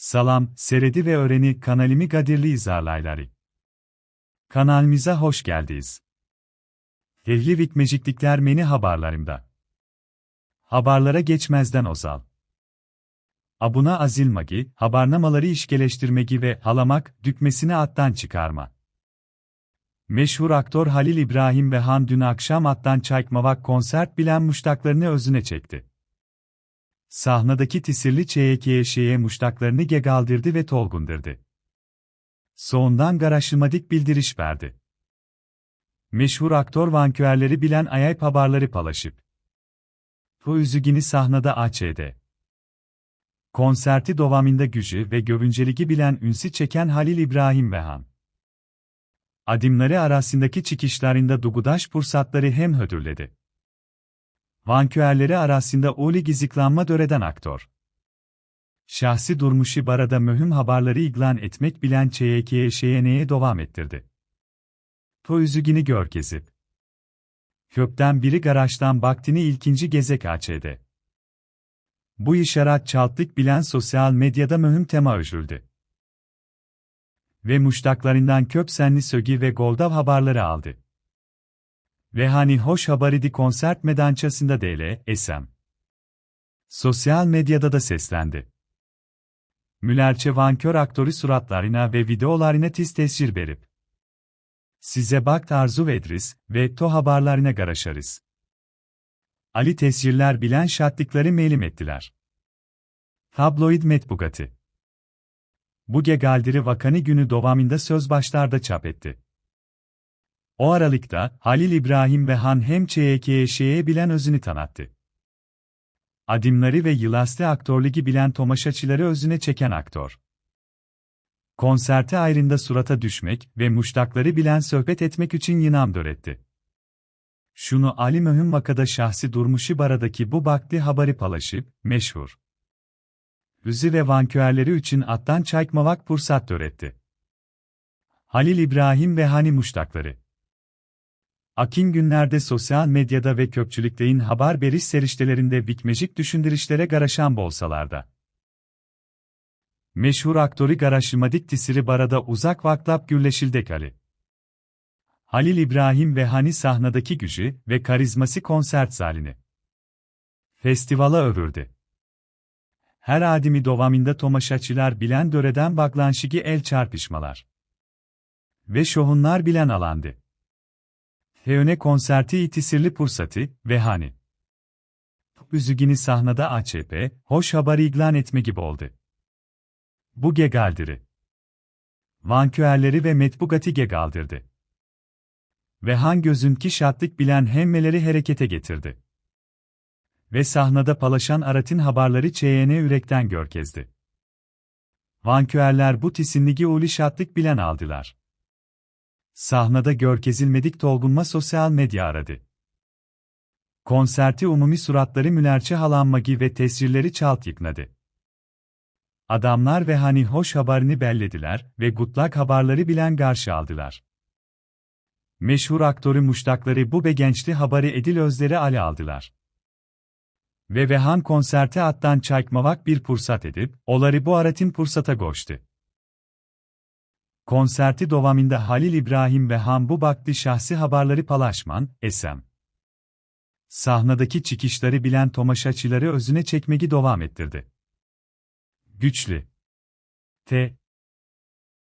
Salam, seredi ve öğreni kanalimi Gadirli izarlayları. Kanalımıza hoş geldiniz. Ehli vikmeciklikler meni haberlerimde. Haberlere geçmezden ozal. Abuna azilmagi, haberlamaları işgeleştirmegi ve halamak, dükmesini attan çıkarma. Meşhur aktör Halil İbrahim ve Han dün akşam attan çaykmavak konsert bilen muştaklarını özüne çekti. Sahnadaki tisirli çeyekeye şeye muştaklarını gegaldırdı ve tolgundurdu. Soğundan garaşımadik bildiriş verdi. Meşhur aktör vanküerleri bilen ayayp haberleri palaşıp. Bu üzügini sahnada AÇ'de. Konserti dovamında gücü ve gövünceligi bilen ünsi çeken Halil İbrahim Behan. Adimleri arasındaki çıkışlarında dugudaş pursatları hem hödürledi. Vanküerleri arasında Uli giziklanma döreden aktör. Şahsi durmuşu barada mühüm haberleri iglan etmek bilen çeyekeye şeyeneye devam ettirdi. To üzügini gör gezip. Köpten biri garajdan baktini ilkinci gezek açede. Bu işaret çaltlık bilen sosyal medyada mühüm tema özüldü. Ve muştaklarından köpsenli sögi ve goldav haberleri aldı. Ve hani hoş haberidi konsert medançasında DL, Esem. Sosyal medyada da seslendi. Mülerçe vankör aktörü suratlarına ve videolarına tiz tescil verip. Size bak arzu ederiz ve to haberlerine garaşarız. Ali tesciller bilen şatlıkları meylim ettiler. Tabloid Metbugati Buge Galdiri Vakani günü dovamında söz başlarda çap etti. O aralıkta, Halil İbrahim ve Han hem ÇYK'ye şeye bilen özünü tanıttı. Adimleri ve yılasti aktörlüğü bilen tomaşaçıları özüne çeken aktör. Konserte ayrında surata düşmek ve muştakları bilen sohbet etmek için yinam döretti. Şunu Ali Mühüm vakada şahsi durmuşu baradaki bu bakti habari palaşıp, meşhur. Üzü ve vanküerleri için attan çaykmavak pursat döretti. Halil İbrahim ve Hani muştakları. Akin günlerde sosyal medyada ve köpçülükteyin haber beriş seriştelerinde vikmejik düşündürüşlere garaşan bolsalarda. Meşhur aktörü garaşımadik tisiri barada uzak vaklap gürleşildek Ali. Halil İbrahim ve Hani sahnadaki gücü ve karizması konsert zalini. Festivala övürdü. Her adimi dovamında tomaşaçılar bilen döreden baklanşigi el çarpışmalar. Ve şohunlar bilen alandı. Heone konserti itisirli pursati ve hani. Üzügini sahnada AÇP, hoş haber iglan etme gibi oldu. Bu gegaldiri. Vanküerleri ve metbugati gegaldırdı. Ve han gözünki şatlık bilen hemmeleri harekete getirdi. Ve sahnada palaşan Arat'in haberleri çeyene yürekten görkezdi. Vanküerler bu tisinligi uli şatlık bilen aldılar. Sahnada görkezilmedik tolgunma sosyal medya aradı. Konserti umumi suratları münerçe halanmagi ve tesirleri çalt yıknadı. Adamlar ve hani hoş haberini bellediler ve gutlak haberleri bilen karşı aldılar. Meşhur aktörü muştakları bu ve gençli haberi Edil Özleri ale aldılar. Ve Vehan konserte attan çaykmavak bir pursat edip, oları bu aratin pursata goştu. Konserti dovamında Halil İbrahim ve Hambu Bakti şahsi haberleri palaşman, esem. Sahnadaki çıkışları bilen tomaşaçıları özüne çekmegi devam ettirdi. Güçlü. T.